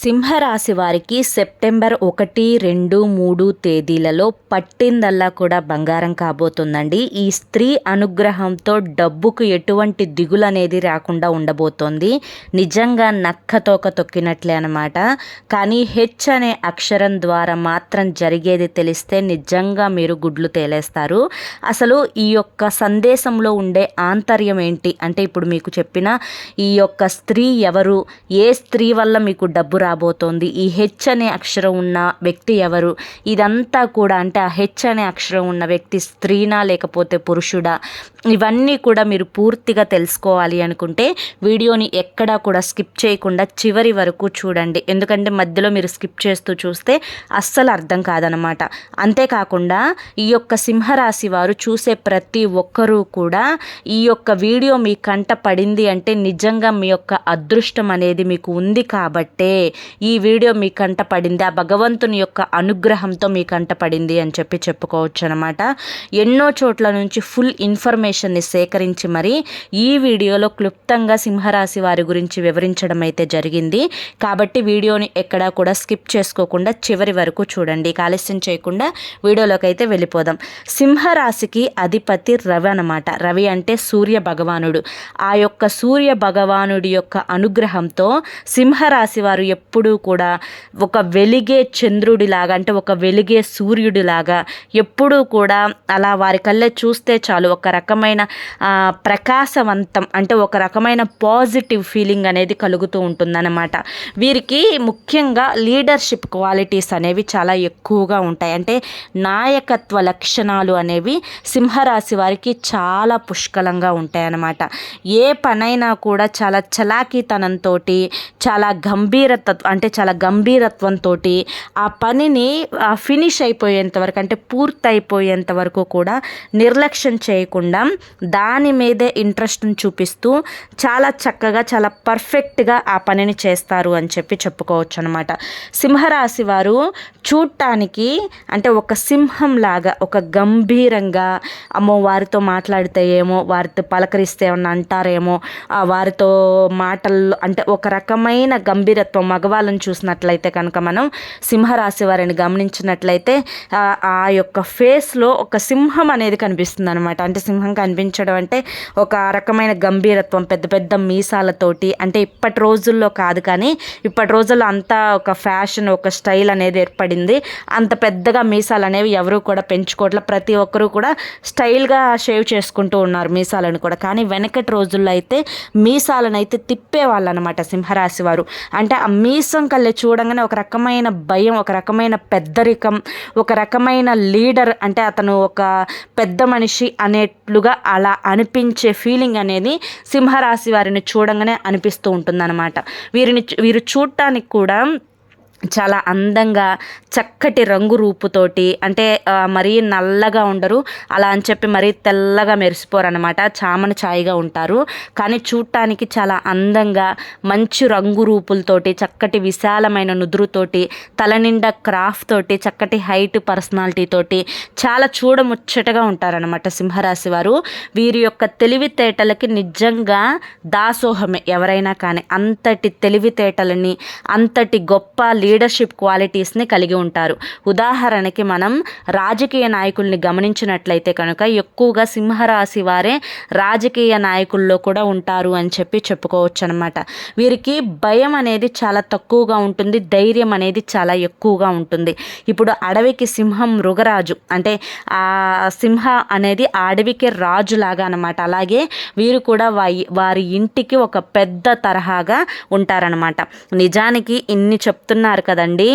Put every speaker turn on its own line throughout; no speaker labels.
సింహరాశి వారికి సెప్టెంబర్ ఒకటి రెండు మూడు తేదీలలో పట్టిందల్లా కూడా బంగారం కాబోతుందండి. ఈ స్త్రీ అనుగ్రహంతో డబ్బుకు ఎటువంటి దిగులు అనేది రాకుండా ఉండబోతోంది. నిజంగా నక్కతోక తొక్కినట్లే అనమాట కానీ హెచ్ అనే అక్షరం ద్వారా మాత్రం జరిగేది తెలిస్తే నిజంగా మీరు గుడ్లు తేలేస్తారు. అసలు ఈ యొక్క సందేశంలో ఉండే ఆంతర్యం ఏంటి? అంటే ఇప్పుడు మీకు చెప్పిన ఈ యొక్క స్త్రీ ఎవరు? ఏ స్త్రీ వల్ల మీకు డబ్బు రాబోతోంది. ఈ హెచ్ అనే అక్షరం ఉన్న వ్యక్తి ఎవరు? ఇదంతా కూడా అంటే ఆ హెచ్ అనే అక్షరం ఉన్న వ్యక్తి స్త్రీనా లేకపోతే పురుషుడా? ఇవన్నీ కూడా మీరు పూర్తిగా తెలుసుకోవాలి అనుకుంటే వీడియోని ఎక్కడా కూడా స్కిప్ చేయకుండా చివరి వరకు చూడండి. ఎందుకంటే మధ్యలో మీరు స్కిప్ చేస్తూ చూస్తే అస్సలు అర్థం కాదనమాట. అంతేకాకుండా ఈ యొక్క సింహరాశి వారు చూసే ప్రతి ఒక్కరూ కూడా ఈ యొక్క వీడియో మీ కంట పడింది అంటే నిజంగా మీ యొక్క అదృష్టం అనేది మీకు ఉంది కాబట్టే ఈ వీడియో మీ కంట పడింది ఆ భగవంతుని యొక్క అనుగ్రహంతో మీ కంట పడింది అని చెప్పి చెప్పుకోవచ్చు అనమాట ఎన్నో చోట్ల నుంచి ఫుల్ ఇన్ఫర్మేషన్ని సేకరించి మరి ఈ వీడియోలో క్లుప్తంగా సింహరాశి వారి గురించి వివరించడం అయితే జరిగింది. కాబట్టి వీడియోని ఎక్కడా కూడా స్కిప్ చేసుకోకుండా చివరి వరకు చూడండి. ఆలస్యం చేయకుండా వీడియోలోకి అయితే వెళ్ళిపోదాం. సింహరాశికి అధిపతి రవి అనమాట రవి అంటే సూర్య భగవానుడు. ఆ యొక్క సూర్య భగవానుడి యొక్క అనుగ్రహంతో సింహరాశి వారు ఎప్పుడూ కూడా ఒక వెలిగే చంద్రుడిలాగా అంటే ఒక వెలిగే సూర్యుడిలాగా ఎప్పుడూ కూడా అలా వారి కళ్ళే చూస్తే చాలు. ఒక రకమైన ప్రకాశవంతం అంటే ఒక రకమైన పాజిటివ్ ఫీలింగ్ అనేది కలుగుతూ ఉంటుందన్నమాట. వీరికి ముఖ్యంగా లీడర్షిప్ క్వాలిటీస్ అనేవి చాలా ఎక్కువగా ఉంటాయి. అంటే నాయకత్వ లక్షణాలు అనేవి సింహరాశి వారికి చాలా పుష్కలంగా ఉంటాయన్నమాట. ఏ పనైనా కూడా చాలా చలాకీతనంతో చాలా గంభీరత అంటే చాలా గంభీరత్వంతో ఆ పనిని ఫినిష్ అయిపోయేంత వరకు అంటే పూర్తయిపోయేంత వరకు కూడా నిర్లక్ష్యం చేయకుండా దాని మీదే ఇంట్రెస్ట్ని చూపిస్తూ చాలా చక్కగా చాలా పర్ఫెక్ట్గా ఆ పనిని చేస్తారు అని చెప్పి చెప్పుకోవచ్చు అనమాట సింహరాశి వారు చూడటానికి అంటే ఒక సింహం లాగా ఒక గంభీరంగా అమ్మో వారితో మాట్లాడితే ఏమో వారితో పలకరిస్తే ఏమన్నా అంటారేమో వారితో మాటల్లో అంటే ఒక రకమైన గంభీరత్వం మగవాళ్ళని చూసినట్లయితే కనుక మనం సింహరాశి వారిని గమనించినట్లయితే ఆ యొక్క ఫేస్లో ఒక సింహం అనేది కనిపిస్తుంది అనమాట అంటే సింహం కనిపించడం అంటే ఒక రకమైన గంభీరత్వం పెద్ద పెద్ద మీసాలతోటి. అంటే ఇప్పటి రోజుల్లో కాదు కానీ ఇప్పటి రోజుల్లో అంతా ఒక ఫ్యాషన్ ఒక స్టైల్ అనేది ఏర్పడింది. అంత పెద్దగా మీసాలు అనేవి ఎవరు కూడా పెంచుకోవట్లే. ప్రతి ఒక్కరూ కూడా స్టైల్గా షేవ్ చేసుకుంటూ ఉన్నారు మీసాలను కూడా. కానీ వెనకటి రోజుల్లో అయితే మీసాలను అయితే తిప్పేవాళ్ళు అనమాట సింహరాశి వారు. అంటే ఆ మీసం కళ్ళే చూడంగానే ఒక రకమైన భయం ఒక రకమైన పెద్దరికం ఒక రకమైన లీడర్ అంటే అతను ఒక పెద్ద మనిషి అనేట్లుగా అలా అనిపించే ఫీలింగ్ అనేది సింహరాశి వారిని చూడంగానే అనిపిస్తూ ఉంటుందన్నమాట. వీరిని వీరు చూడటానికి కూడా చాలా అందంగా చక్కటి రంగు రూపుతోటి అంటే మరీ నల్లగా ఉండరు. అలా అని చెప్పి మరీ తెల్లగా మెరిసిపోరు అనమాట చామన ఛాయిగా ఉంటారు. కానీ చూడటానికి చాలా అందంగా మంచి రంగు రూపులతోటి చక్కటి విశాలమైన నుదురుతోటి తల నిండా క్రాఫ్ట్ తోటి చక్కటి హైట్ పర్సనాలిటీ తోటి చాలా చూడముచ్చటగా ఉంటారనమాట సింహరాశి వారు. వీరి యొక్క తెలివితేటలకి నిజంగా దాసోహమే ఎవరైనా కానీ. అంతటి తెలివితేటలని అంతటి గొప్ప లీడర్షిప్ క్వాలిటీస్ని కలిగి ఉంటారు. ఉదాహరణకి మనం రాజకీయ నాయకుల్ని గమనించినట్లయితే కనుక ఎక్కువగా సింహరాశి వారే రాజకీయ నాయకుల్లో కూడా ఉంటారు అని చెప్పి చెప్పుకోవచ్చు అనమాట వీరికి భయం అనేది చాలా తక్కువగా ఉంటుంది ధైర్యం అనేది చాలా ఎక్కువగా ఉంటుంది. ఇప్పుడు అడవికి సింహం మృగరాజు అంటే ఆ సింహ అనేది ఆ అడవికి రాజులాగా అనమాట అలాగే వీరు కూడా వారి ఇంటికి ఒక పెద్ద తరహాగా ఉంటారనమాట. నిజానికి ఇన్ని చెప్తున్నారు అంటున్నారు కదండి.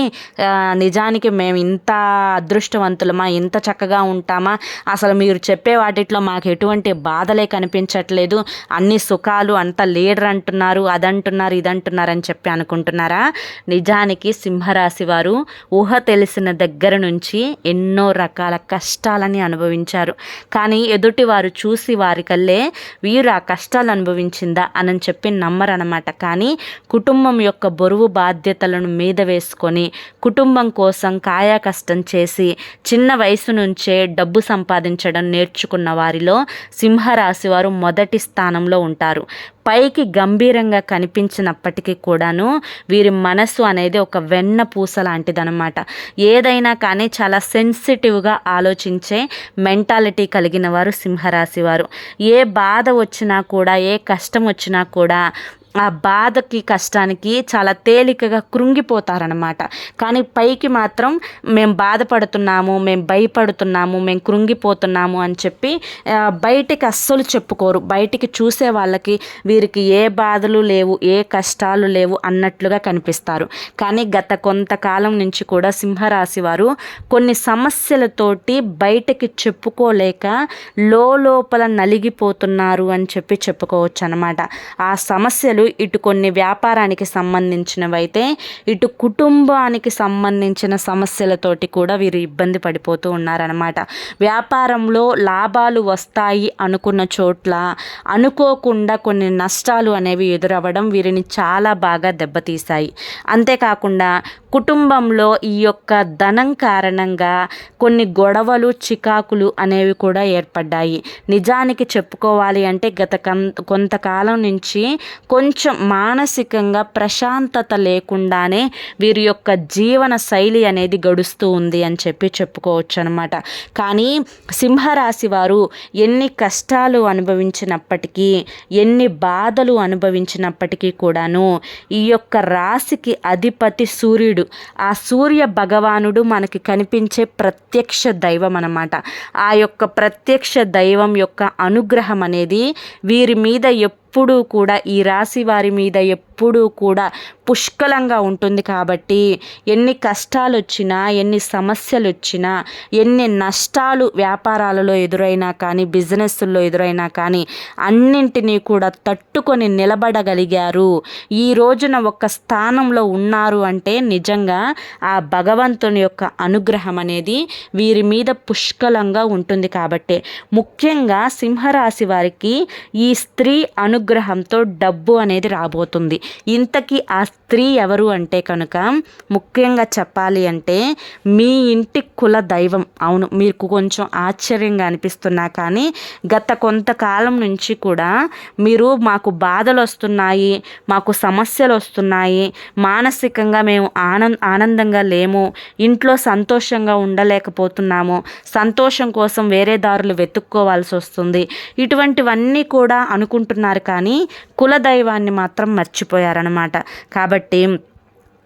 నిజానికి మేము ఇంత అదృష్టవంతులమా ఇంత చక్కగా ఉంటామా? అసలు మీరు చెప్పే వాటిట్లో మాకు ఎటువంటి బాధలే కనిపించట్లేదు. అన్ని సుఖాలు అంత లీడర్ అంటున్నారు అదంటున్నారు ఇదంటున్నారు అని చెప్పి అనుకుంటున్నారా? నిజానికి సింహరాశి వారు ఊహ తెలిసిన దగ్గర నుంచి ఎన్నో రకాల కష్టాలని అనుభవించారు. కానీ ఎదుటి వారు చూసి వారి కల్లే వీరు ఆ కష్టాలు అనుభవించిందా? అని చెప్పి నమ్మరనమాట కానీ కుటుంబం యొక్క బరువు బాధ్యతలను మీద వేసుకొని కుటుంబం కోసం కాయా కష్టం చేసి చిన్న వయసు నుంచే డబ్బు సంపాదించడం నేర్చుకున్న వారిలో సింహరాశి వారు మొదటి స్థానంలో ఉంటారు. పైకి గంభీరంగా కనిపించినప్పటికీ కూడాను వీరి మనసు అనేది ఒక వెన్న పూస లాంటిదనమాట ఏదైనా కానీ చాలా సెన్సిటివ్గా ఆలోచించే మెంటాలిటీ కలిగిన వారు సింహరాశి వారు. ఏ బాధ వచ్చినా కూడా ఏ కష్టం వచ్చినా కూడా ఆ బాధకి కష్టానికి చాలా తేలికగా కృంగిపోతారనమాట కానీ పైకి మాత్రం మేము బాధపడుతున్నాము మేము భయపడుతున్నాము మేము కృంగిపోతున్నాము అని చెప్పి బయటికి అస్సలు చెప్పుకోరు. బయటికి చూసే వాళ్ళకి వీరికి ఏ బాధలు లేవు ఏ కష్టాలు లేవు అన్నట్లుగా కనిపిస్తారు. కానీ గత కొంతకాలం నుంచి కూడా సింహరాశి వారు కొన్ని సమస్యలతోటి బయటకి చెప్పుకోలేక లోపల నలిగిపోతున్నారు అని చెప్పి చెప్పుకోవచ్చు అనమాట ఆ సమస్యలు ఇటు కొన్ని వ్యాపారానికి సంబంధించినవైతే ఇటు కుటుంబానికి సంబంధించిన సమస్యలతోటి కూడా వీరు ఇబ్బంది పడిపోతూ ఉన్నారనమాట వ్యాపారంలో లాభాలు వస్తాయి అనుకున్న చోట్ల అనుకోకుండా కొన్ని నష్టాలు అనేవి ఎదురవ్వడం వీరిని చాలా బాగా దెబ్బతీశాయి. అంతేకాకుండా కుటుంబంలో ఈ యొక్క ధనం కారణంగా కొన్ని గొడవలు చికాకులు అనేవి కూడా ఏర్పడ్డాయి. నిజానికి చెప్పుకోవాలి అంటే గత కొంతకాలం నుంచి కొంచెం కొంచెం మానసికంగా ప్రశాంతత లేకుండానే వీరి యొక్క జీవన శైలి అనేది గడుస్తూ ఉంది అని చెప్పి చెప్పుకోవచ్చు అనమాట కానీ సింహరాశి వారు ఎన్ని కష్టాలు అనుభవించినప్పటికీ ఎన్ని బాధలు అనుభవించినప్పటికీ కూడాను ఈ యొక్క రాశికి అధిపతి సూర్యుడు. ఆ సూర్య భగవానుడు మనకి కనిపించే ప్రత్యక్ష దైవం అనమాట ఆ యొక్క ప్రత్యక్ష దైవం యొక్క అనుగ్రహం అనేది వీరి మీద ఎప్పుడు కూడా ఈ రాశి వారి మీద ఎప్పుడూ కూడా పుష్కలంగా ఉంటుంది కాబట్టి ఎన్ని కష్టాలు వచ్చినా ఎన్ని సమస్యలు వచ్చినా ఎన్ని నష్టాలు వ్యాపారాలలో ఎదురైనా కానీ బిజినెస్లో ఎదురైనా కానీ అన్నింటినీ కూడా తట్టుకొని నిలబడగలిగారు. ఈ రోజున ఒక స్థానంలో ఉన్నారు అంటే నిజంగా ఆ భగవంతుని యొక్క అనుగ్రహం అనేది వీరి మీద పుష్కలంగా ఉంటుంది కాబట్టి ముఖ్యంగా సింహరాశి వారికి ఈ స్త్రీ అనుగ్రహంతో డబ్బు అనేది రాబోతుంది. ఇంతకీ ఆ స్త్రీ ఎవరు అంటే కనుక ముఖ్యంగా చెప్పాలి అంటే మీ ఇంటి కుల దైవం. అవును మీకు కొంచెం ఆశ్చర్యంగా అనిపిస్తున్నా కానీ గత కొంతకాలం నుంచి కూడా మీరు మాకు బాధలు వస్తున్నాయి మాకు సమస్యలు వస్తున్నాయి. మానసికంగా మేము ఆనంద ఆనందంగా లేము. ఇంట్లో సంతోషంగా ఉండలేకపోతున్నాము. సంతోషం కోసం వేరే దారులు వెతుక్కోవాల్సి వస్తుంది. ఇటువంటివన్నీ కూడా అనుకుంటున్నారు కానీ కుల దైవాన్ని మాత్రం మర్చిపోయారనమాట కాబట్టి ಬಟ್ಟೆ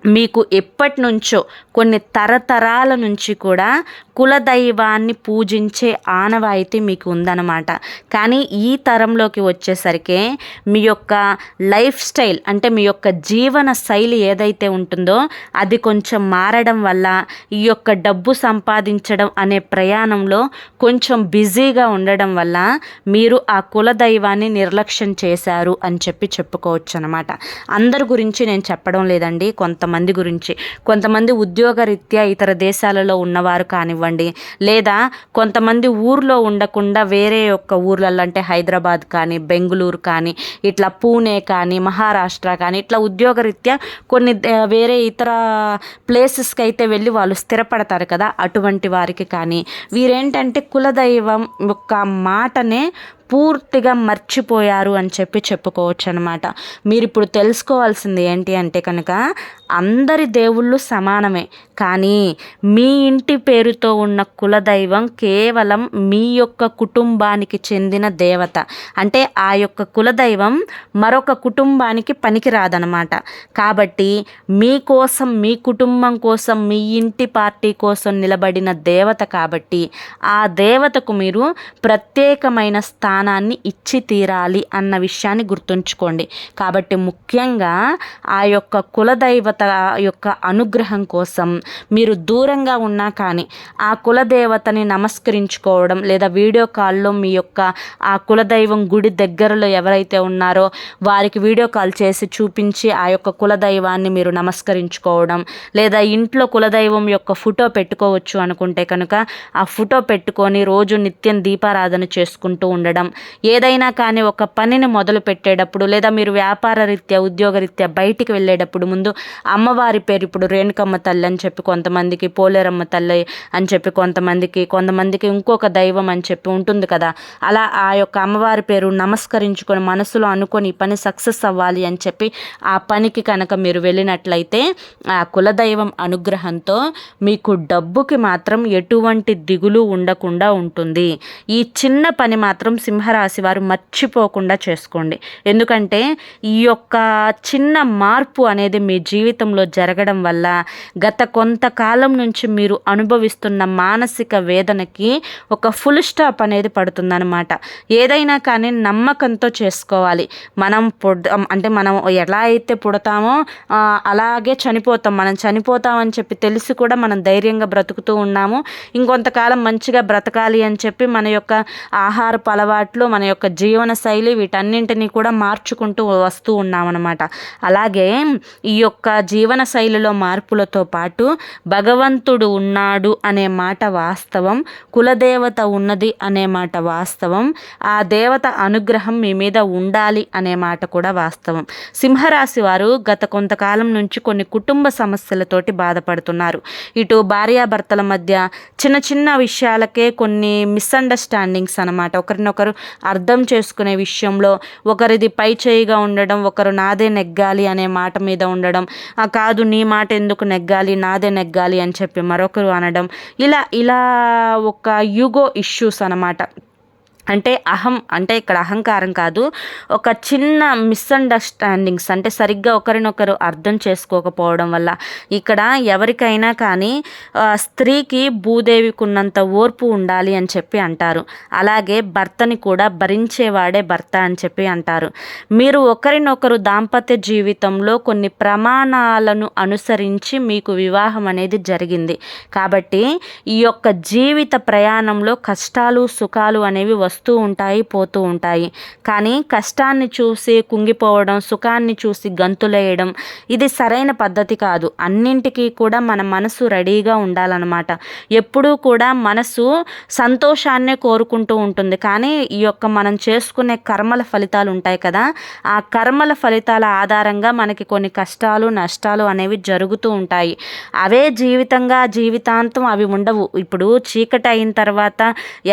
మీకు ఎప్పటి నుంచో కొన్ని తరతరాల నుంచి కూడా కులదైవాన్ని పూజించే ఆనవాయితీ మీకు ఉందన్నమాట. కానీ ఈ తరంలోకి వచ్చేసరికి మీ యొక్క లైఫ్ స్టైల్ అంటే మీ యొక్క జీవన శైలి ఏదైతే ఉంటుందో అది కొంచెం మారడం వల్ల ఈ యొక్క డబ్బు సంపాదించడం అనే ప్రయాణంలో కొంచెం బిజీగా ఉండడం వల్ల మీరు ఆ కులదైవాన్ని నిర్లక్ష్యం చేశారు అని చెప్పి చెప్పుకోవచ్చు అనమాట అందరి గురించి నేను చెప్పడం లేదండి. కొంత కొంతమంది గురించి. కొంతమంది ఉద్యోగరీత్యా ఇతర దేశాలలో ఉన్నవారు కానివ్వండి లేదా కొంతమంది ఊర్లో ఉండకుండా వేరే యొక్క ఊర్లలో అంటే హైదరాబాద్ కానీ బెంగళూరు కానీ ఇట్లా పూణే కానీ మహారాష్ట్ర కానీ ఇట్లా ఉద్యోగరీత్యా కొన్ని వేరే ఇతర ప్లేసెస్కి అయితే వెళ్ళి వాళ్ళు స్థిరపడతారు కదా అటువంటి వారికి కానీ. వీరేంటంటే కులదైవం యొక్క మాటనే పూర్తిగా మర్చిపోయారు అని చెప్పి చెప్పుకోవచ్చు అనమాట మీరు ఇప్పుడు తెలుసుకోవాల్సింది ఏంటి అంటే కనుక అందరి దేవుళ్ళు సమానమే. కానీ మీ ఇంటి పేరుతో ఉన్న కులదైవం కేవలం మీ యొక్క కుటుంబానికి చెందిన దేవత. అంటే ఆ యొక్క కులదైవం మరొక కుటుంబానికి పనికిరాదనమాట కాబట్టి మీకోసం మీ కుటుంబం కోసం మీ ఇంటి పార్టీ కోసం నిలబడిన దేవత కాబట్టి ఆ దేవతకు మీరు ప్రత్యేకమైన స్థానాన్ని ఇచ్చి తీరాలి అన్న విషయాన్ని గుర్తుంచుకోండి. కాబట్టి ముఖ్యంగా ఆ యొక్క కులదైవత యొక్క అనుగ్రహం కోసం మీరు దూరంగా ఉన్నా కానీ ఆ కులదేవతని నమస్కరించుకోవడం లేదా వీడియో కాల్లో మీ యొక్క ఆ కులదైవం గుడి దగ్గరలో ఎవరైతే ఉన్నారో వారికి వీడియో కాల్ చేసి చూపించి ఆ యొక్క కులదైవాన్ని మీరు నమస్కరించుకోవడం లేదా ఇంట్లో కులదైవం యొక్క ఫోటో పెట్టుకోవచ్చు అనుకుంటే కనుక ఆ ఫోటో పెట్టుకొని రోజు నిత్యం దీపారాధన చేసుకుంటూ ఉండడం. ఏదైనా కానీ ఒక పనిని మొదలు పెట్టేటప్పుడు లేదా మీరు వ్యాపార రీత్యా ఉద్యోగ రీత్యా బయటికి వెళ్ళేటప్పుడు ముందు అమ్మవారి పేరు ఇప్పుడు రేణుకమ్మ తల్లి అని చెప్పి కొంతమందికి పోలేరమ్మ తల్లి అని చెప్పి కొంతమందికి కొంతమందికి ఇంకొక దైవం అని చెప్పి ఉంటుంది కదా. అలా ఆ యొక్క అమ్మవారి పేరు నమస్కరించుకొని మనసులో అనుకొని ఈ పని సక్సెస్ అవ్వాలి అని చెప్పి ఆ పనికి కనుక మీరు వెళ్ళినట్లయితే ఆ కులదైవం అనుగ్రహంతో మీకు డబ్బుకి మాత్రం ఎటువంటి దిగులు ఉండకుండా ఉంటుంది. ఈ చిన్న పని మాత్రం సింహరాశి వారు మర్చిపోకుండా చేసుకోండి. ఎందుకంటే ఈ యొక్క చిన్న మార్పు అనేది మీ జీవితం జీవితంలో జరగడం వల్ల గత కొంతకాలం నుంచి మీరు అనుభవిస్తున్న మానసిక వేదనకి ఒక ఫుల్ స్టాప్ అనేది పడుతుందనమాట ఏదైనా కానీ నమ్మకంతో చేసుకోవాలి. మనం పుడ్ అంటే మనం ఎలా అయితే పుడతామో అలాగే చనిపోతాం. మనం చనిపోతామని చెప్పి తెలిసి కూడా మనం ధైర్యంగా బ్రతుకుతూ ఉన్నాము. ఇంకొంతకాలం మంచిగా బ్రతకాలి అని చెప్పి మన యొక్క ఆహారపు అలవాట్లు మన యొక్క జీవన శైలి వీటన్నింటినీ కూడా మార్చుకుంటూ వస్తూ ఉన్నామన్నమాట. అలాగే ఈ యొక్క జీవన శైలిలో మార్పులతో పాటు భగవంతుడు ఉన్నాడు అనే మాట వాస్తవం కులదేవత ఉన్నది అనే మాట వాస్తవం ఆ దేవత అనుగ్రహం మీ మీద ఉండాలి అనే మాట కూడా వాస్తవం. సింహరాశి వారు గత కొంతకాలం నుంచి కొన్ని కుటుంబ సమస్యలతోటి బాధపడుతున్నారు. ఇటు భార్యాభర్తల మధ్య చిన్న చిన్న విషయాలకే కొన్ని మిస్అండర్స్టాండింగ్స్ అనమాట ఒకరినొకరు అర్థం చేసుకునే విషయంలో ఒకరిది పై చేయిగా ఉండడం ఒకరు నాదే నెగ్గాలి అనే మాట మీద ఉండడం కాదు నీ మాట ఎందుకు నెగ్గాలి? నాదే నెగ్గాలి అని చెప్పి మరొకరు అనడం. ఇలా ఇలా ఒక యుగో ఇష్యూస్ అనమాట అంటే అహం అంటే ఇక్కడ అహంకారం కాదు. ఒక చిన్న మిస్అండర్స్టాండింగ్స్ అంటే సరిగ్గా ఒకరినొకరు అర్థం చేసుకోకపోవడం వల్ల ఇక్కడ ఎవరికైనా కానీ స్త్రీకి భూదేవికి ఉన్నంత ఓర్పు ఉండాలి అని చెప్పి అంటారు. అలాగే భర్తని కూడా భరించేవాడే భర్త అని చెప్పి అంటారు. మీరు ఒకరినొకరు దాంపత్య జీవితంలో కొన్ని ప్రమాణాలను అనుసరించి మీకు వివాహం అనేది జరిగింది. కాబట్టి ఈ యొక్క జీవిత ప్రయాణంలో కష్టాలు సుఖాలు అనేవి వస్తు వస్తూ ఉంటాయి పోతూ ఉంటాయి. కానీ కష్టాన్ని చూసి కుంగిపోవడం సుఖాన్ని చూసి గంతులేయడం ఇది సరైన పద్ధతి కాదు. అన్నింటికీ కూడా మన మనసు రెడీగా ఉండాలన్నమాట. ఎప్పుడూ కూడా మనసు సంతోషాన్నే కోరుకుంటూ ఉంటుంది. కానీ ఈ యొక్క మనం చేసుకునే కర్మల ఫలితాలు ఉంటాయి కదా ఆ కర్మల ఫలితాల ఆధారంగా మనకి కొన్ని కష్టాలు నష్టాలు అనేవి జరుగుతూ ఉంటాయి. అవే జీవితంగా జీవితాంతం అవి ఉండవు. ఇప్పుడు చీకటి అయిన తర్వాత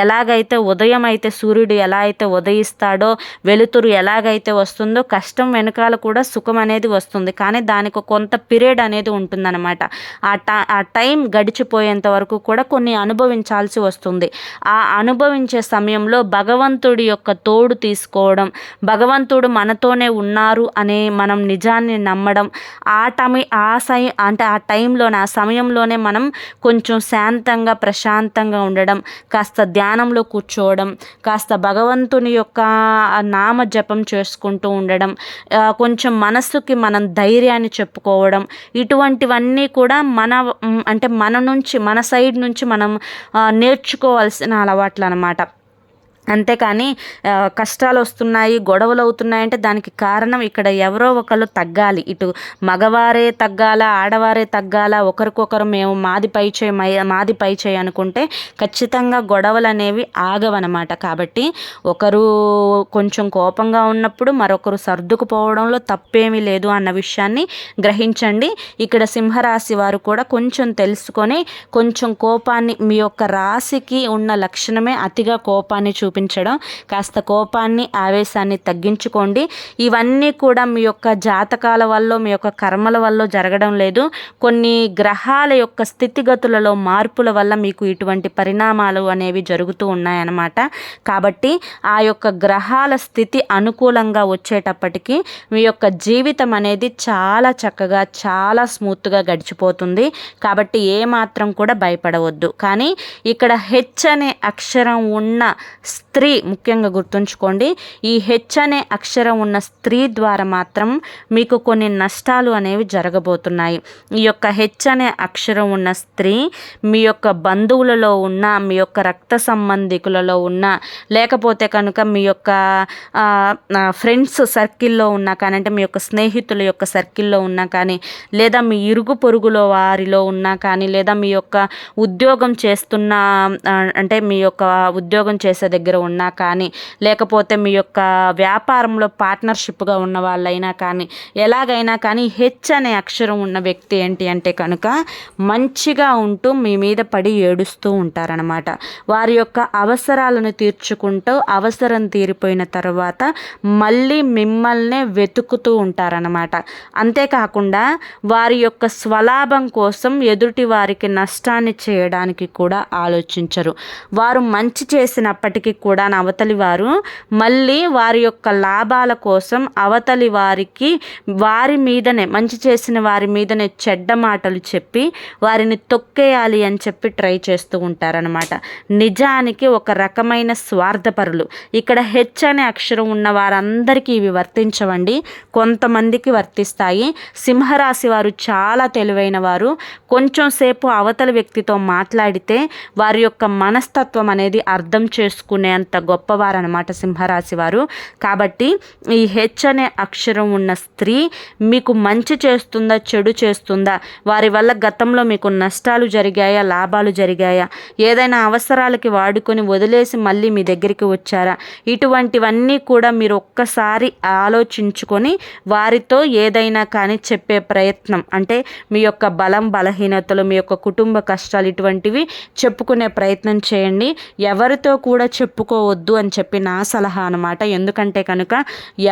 ఎలాగైతే ఉదయం అయితే సూర్యుడు ఎలా అయితే ఉదయిస్తాడో వెలుతురు ఎలాగైతే వస్తుందో కష్టం వెనకాల కూడా సుఖం అనేది వస్తుంది. కానీ దానికి కొంత పీరియడ్ అనేది ఉంటుందన్నమాట. ఆ టా ఆ టైం గడిచిపోయేంత వరకు కూడా కొన్ని అనుభవించాల్సి వస్తుంది. ఆ అనుభవించే సమయంలో భగవంతుడి యొక్క తోడు తీసుకోవడం భగవంతుడు మనతోనే ఉన్నారు అనే మనం నిజాన్ని నమ్మడం ఆ టమి ఆ సై అంటే ఆ టైంలోనే ఆ సమయంలోనే మనం కొంచెం శాంతంగా ప్రశాంతంగా ఉండడం కాస్త ధ్యానంలో కూర్చోవడం కాస్త భగవంతుని యొక్క నామ జపం చేసుకుంటూ ఉండడం కొంచెం మనస్సుకి మనం ధైర్యాన్ని చెప్పుకోవడం ఇటువంటివన్నీ కూడా మన అంటే మన నుంచి మన సైడ్ నుంచి మనం నేర్చుకోవాల్సిన అలవాట్లు అనమాట అంతేకాని కష్టాలు వస్తున్నాయి గొడవలు అవుతున్నాయంటే దానికి కారణం ఇక్కడ ఎవరో ఒకరు తగ్గాలి. ఇటు మగవారే తగ్గాల ఆడవారే తగ్గాల ఒకరికొకరు మేము మాది పై చేయి మాది పై చేయి అనుకుంటే ఖచ్చితంగా గొడవలు అనేవి ఆగవనమాట. కాబట్టి ఒకరు కొంచెం కోపంగా ఉన్నప్పుడు మరొకరు సర్దుకుపోవడంలో తప్పేమీ లేదు అన్న విషయాన్ని గ్రహించండి. ఇక్కడ సింహరాశి వారు కూడా కొంచెం తెలుసుకొని కొంచెం కోపాన్ని మీ యొక్క రాశికి ఉన్న లక్షణమే అతిగా కోపాన్ని చూపి చూపించడం. కాస్త కోపాన్ని ఆవేశాన్ని తగ్గించుకోండి. ఇవన్నీ కూడా మీ యొక్క జాతకాల వల్ల మీ యొక్క కర్మల వల్ల జరగడం లేదు. కొన్ని గ్రహాల యొక్క స్థితిగతులలో మార్పుల వల్ల మీకు ఇటువంటి పరిణామాలు అనేవి జరుగుతూ ఉన్నాయన్నమాట. కాబట్టి ఆ యొక్క గ్రహాల స్థితి అనుకూలంగా వచ్చేటప్పటికి మీ యొక్క జీవితం అనేది చాలా చక్కగా చాలా స్మూత్గా గడిచిపోతుంది. కాబట్టి ఏమాత్రం కూడా భయపడవద్దు. కానీ ఇక్కడ హెచ్ అనే అక్షరం ఉన్న స్త్రీ ముఖ్యంగా గుర్తుంచుకోండి ఈ హెచ్ అనే అక్షరం ఉన్న స్త్రీ ద్వారా మాత్రం మీకు కొన్ని నష్టాలు అనేవి జరగబోతున్నాయి. ఈ యొక్క హెచ్ అనే అక్షరం ఉన్న స్త్రీ మీ యొక్క బంధువులలో ఉన్న మీ యొక్క రక్త సంబంధికులలో ఉన్న లేకపోతే కనుక మీ యొక్క ఫ్రెండ్స్ సర్కిల్లో ఉన్నా కానీ అంటే మీ యొక్క స్నేహితుల యొక్క సర్కిల్లో ఉన్నా కానీ లేదా మీ ఇరుగు పొరుగులో వారిలో ఉన్నా కానీ లేదా మీ యొక్క ఉద్యోగం చేస్తున్న అంటే మీ యొక్క ఉద్యోగం చేసే దగ్గర ఉన్నా కానీ లేకపోతే మీ యొక్క వ్యాపారంలో పార్ట్నర్షిప్గా ఉన్న వాళ్ళైనా కానీ ఎలాగైనా కానీ హెచ్ అనే అక్షరం ఉన్న వ్యక్తి ఏంటి అంటే కనుక మంచిగా ఉంటూ మీ మీద పడి ఏడుస్తూ ఉంటారనమాట వారి యొక్క అవసరాలను తీర్చుకుంటూ అవసరం తీరిపోయిన తర్వాత మళ్ళీ మిమ్మల్నే వెతుకుతూ ఉంటారనమాట అంతేకాకుండా వారి యొక్క స్వలాభం కోసం ఎదుటి వారికి నష్టాన్ని చేయడానికి కూడా ఆలోచించరు. వారు మంచి చేసినప్పటికీ కూడా అవతలి వారు మళ్ళీ వారి యొక్క లాభాల కోసం అవతలి వారికి వారి మీదనే మంచి చేసిన వారి మీదనే చెడ్డ మాటలు చెప్పి వారిని తొక్కేయాలి అని చెప్పి ట్రై చేస్తూ ఉంటారనమాట నిజానికి ఒక రకమైన స్వార్థపరులు. ఇక్కడ హెచ్ అనే అక్షరం ఉన్న వారందరికీ ఇవి వర్తించవండి. కొంతమందికి వర్తిస్తాయి. సింహరాశి వారు చాలా తెలివైన వారు. కొంచెం సేపు అవతల వ్యక్తితో మాట్లాడితే వారి యొక్క మనస్తత్వం అనేది అర్థం చేసుకునే అంత గొప్పవారనమాట సింహరాశి వారు కాబట్టి ఈ హెచ్ అనే అక్షరం ఉన్న స్త్రీ మీకు మంచి చేస్తుందా చెడు చేస్తుందా? వారి వల్ల గతంలో మీకు నష్టాలు జరిగాయా లాభాలు జరిగాయా? ఏదైనా అవసరాలకి వాడుకొని వదిలేసి మళ్ళీ మీ దగ్గరికి వచ్చారా? ఇటువంటివన్నీ కూడా మీరు ఒక్కసారి ఆలోచించుకొని వారితో ఏదైనా కానీ చెప్పే ప్రయత్నం అంటే మీ యొక్క బలం బలహీనతలు మీ యొక్క కుటుంబ కష్టాలు ఇటువంటివి చెప్పుకునే ప్రయత్నం చేయండి. ఎవరితో కూడా చెప్పుకో పెట్టుకోవద్దు అని చెప్పి నా సలహా అనమాట ఎందుకంటే కనుక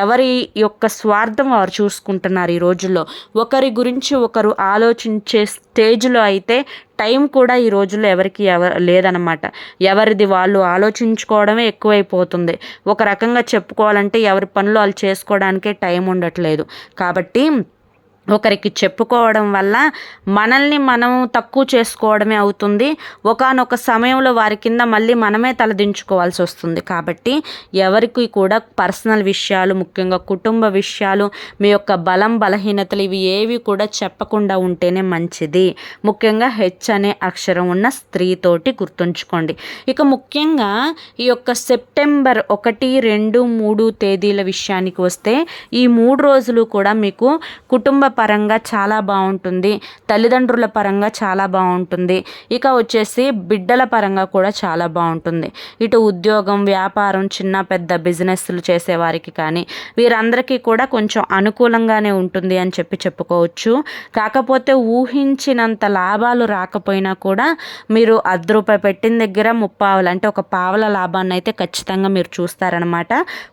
ఎవరి యొక్క స్వార్థం వారు చూసుకుంటున్నారు ఈ రోజుల్లో. ఒకరి గురించి ఒకరు ఆలోచించే స్టేజ్లో అయితే టైం కూడా ఈ రోజుల్లో ఎవరికి ఎవ లేదనమాట ఎవరిది వాళ్ళు ఆలోచించుకోవడమే ఎక్కువైపోతుంది. ఒక రకంగా చెప్పుకోవాలంటే ఎవరి పనులు వాళ్ళు చేసుకోవడానికే టైం ఉండట్లేదు. కాబట్టి ఒకరికి చెప్పుకోవడం వల్ల మనల్ని మనం తక్కువ చేసుకోవడమే అవుతుంది. ఒకనొక సమయంలో వారి కింద మళ్ళీ మనమే తలదించుకోవాల్సి వస్తుంది. కాబట్టి ఎవరికి కూడా పర్సనల్ విషయాలు ముఖ్యంగా కుటుంబ విషయాలు మీ యొక్క బలం బలహీనతలు ఇవి ఏవి కూడా చెప్పకుండా ఉంటేనే మంచిది. ముఖ్యంగా హెచ్ అనే అక్షరం ఉన్న స్త్రీతోటి గుర్తుంచుకోండి. ఇక ముఖ్యంగా ఈ యొక్క సెప్టెంబర్ ఒకటి రెండు మూడు తేదీల విషయానికి వస్తే ఈ మూడు రోజులు కూడా మీకు కుటుంబ పరంగా చాలా బాగుంటుంది. తల్లిదండ్రుల పరంగా చాలా బాగుంటుంది. ఇక వచ్చేసి బిడ్డల పరంగా కూడా చాలా బాగుంటుంది. ఇటు ఉద్యోగం వ్యాపారం చిన్న పెద్ద బిజినెస్లు చేసేవారికి కానీ వీరందరికీ కూడా కొంచెం అనుకూలంగానే ఉంటుంది అని చెప్పి చెప్పుకోవచ్చు. కాకపోతే ఊహించినంత లాభాలు రాకపోయినా కూడా మీరు అర్ధ రూపాయి పెట్టిన దగ్గర ముప్పావులు అంటే ఒక పావల లాభాన్ని అయితే ఖచ్చితంగా మీరు చూస్తారనమాట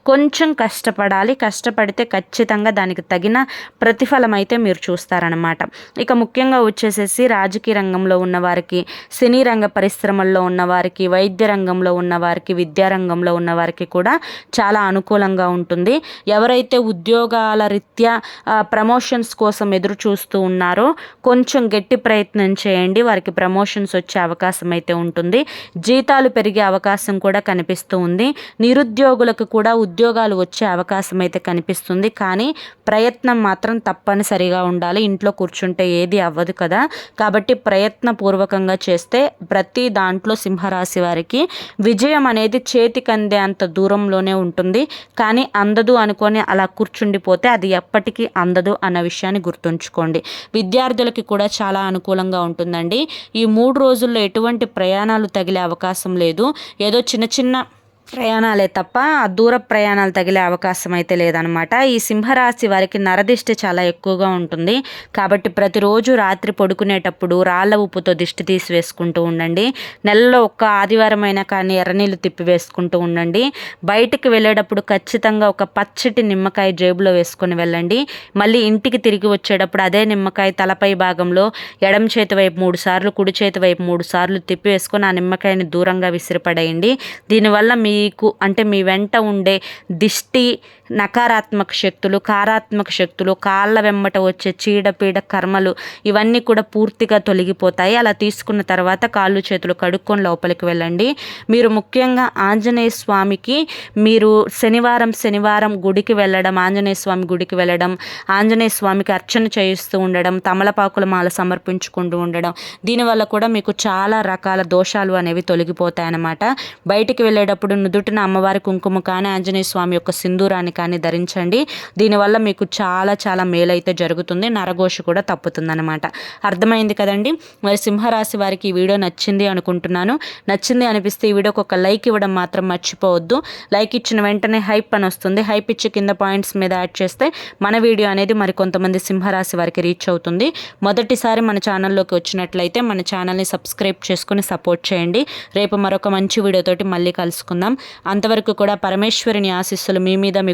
కొంచెం కష్టపడాలి. కష్టపడితే ఖచ్చితంగా దానికి తగిన ప్రతిఫలం అయితే మీరు చూస్తారనమాట ఇక ముఖ్యంగా వచ్చేసేసి రాజకీయ రంగంలో ఉన్నవారికి సినీ రంగ పరిశ్రమల్లో ఉన్నవారికి వైద్య రంగంలో ఉన్నవారికి విద్యారంగంలో ఉన్నవారికి కూడా చాలా అనుకూలంగా ఉంటుంది. ఎవరైతే ఉద్యోగాల రీత్యా ప్రమోషన్స్ కోసం ఎదురు చూస్తూ ఉన్నారో కొంచెం గట్టి ప్రయత్నం చేయండి. వారికి ప్రమోషన్స్ వచ్చే అవకాశం అయితే ఉంటుంది. జీతాలు పెరిగే అవకాశం కూడా కనిపిస్తూ ఉంది. నిరుద్యోగులకు కూడా ఉద్యోగాలు వచ్చే అవకాశం అయితే కనిపిస్తుంది. కానీ ప్రయత్నం మాత్రం తప్పనిసరి తప్పనిసరిగా ఉండాలి ఇంట్లో కూర్చుంటే ఏది అవ్వదు కదా. కాబట్టి ప్రయత్నపూర్వకంగా చేస్తే ప్రతి దాంట్లో సింహరాశి వారికి విజయం అనేది చేతికి అందే అంత దూరంలోనే ఉంటుంది. కానీ అందదు అనుకొని అలా కూర్చుండిపోతే అది ఎప్పటికీ అందదు అన్న విషయాన్ని గుర్తుంచుకోండి. విద్యార్థులకి కూడా చాలా అనుకూలంగా ఉంటుందండి. ఈ మూడు రోజుల్లో ఎటువంటి ప్రయాణాలు తగిలే అవకాశం లేదు. ఏదో చిన్న చిన్న ప్రయాణాలే తప్ప దూర ప్రయాణాలు తగిలే అవకాశం అయితే లేదనమాట ఈ సింహరాశి వారికి నరదిష్టి చాలా ఎక్కువగా ఉంటుంది. కాబట్టి ప్రతిరోజు రాత్రి పడుకునేటప్పుడు రాళ్ళ ఉప్పుతో దిష్టి తీసి వేసుకుంటూ ఉండండి. నెలలో ఒక్క ఆదివారం అయినా కానీ ఎర్రనీళ్ళు తిప్పి వేసుకుంటూ ఉండండి. బయటికి వెళ్ళేటప్పుడు ఖచ్చితంగా ఒక పచ్చటి నిమ్మకాయ జేబులో వేసుకొని వెళ్ళండి. మళ్ళీ ఇంటికి తిరిగి వచ్చేటప్పుడు అదే నిమ్మకాయ తలపై భాగంలో ఎడం చేతి వైపు మూడు సార్లు కుడి చేతి వైపు మూడు సార్లు తిప్పి వేసుకొని ఆ నిమ్మకాయని దూరంగా విసిరిపడేయండి. దీనివల్ల మీ మీకు అంటే మీ వెంట ఉండే దిష్టి నకారాత్మక శక్తులు కారాత్మక శక్తులు కాళ్ళ వెంబట వచ్చే చీడపీడ కర్మలు ఇవన్నీ కూడా పూర్తిగా తొలగిపోతాయి. అలా తీసుకున్న తర్వాత కాళ్ళు చేతులు కడుక్కొని లోపలికి వెళ్ళండి. మీరు ముఖ్యంగా ఆంజనేయ స్వామికి మీరు శనివారం శనివారం గుడికి వెళ్ళడం ఆంజనేయ స్వామి గుడికి వెళ్ళడం ఆంజనేయ స్వామికి అర్చన చేయిస్తూ ఉండడం తమలపాకుల మాల సమర్పించుకుంటూ ఉండడం దీనివల్ల కూడా మీకు చాలా రకాల దోషాలు అనేవి తొలగిపోతాయి అన్నమాట బయటికి వెళ్ళేటప్పుడు నుదుటిన అమ్మవారి కుంకుమ కానీ ఆంజనేయ స్వామి యొక్క సింధూరాన్ని తిలకాన్ని ధరించండి. దీనివల్ల మీకు చాలా చాలా మేలైతే జరుగుతుంది. నరఘోష కూడా తప్పుతుందన్నమాట. అర్థమైంది కదండి? మరి సింహరాశి వారికి ఈ వీడియో నచ్చింది అనుకుంటున్నాను. నచ్చింది అనిపిస్తే ఈ వీడియోకి ఒక లైక్ ఇవ్వడం మాత్రం మర్చిపోవద్దు. లైక్ ఇచ్చిన వెంటనే హైప్ అని వస్తుంది. హైప్ ఇచ్చి కింద పాయింట్స్ మీద యాడ్ చేస్తే మన వీడియో అనేది మరి కొంతమంది సింహరాశి వారికి రీచ్ అవుతుంది. మొదటిసారి మన ఛానల్లోకి వచ్చినట్లయితే మన ఛానల్ని సబ్స్క్రైబ్ చేసుకుని సపోర్ట్ చేయండి. రేపు మరొక మంచి వీడియోతోటి మళ్ళీ కలుసుకుందాం. అంతవరకు కూడా పరమేశ్వరిని ఆశీస్సులు మీ మీద మీ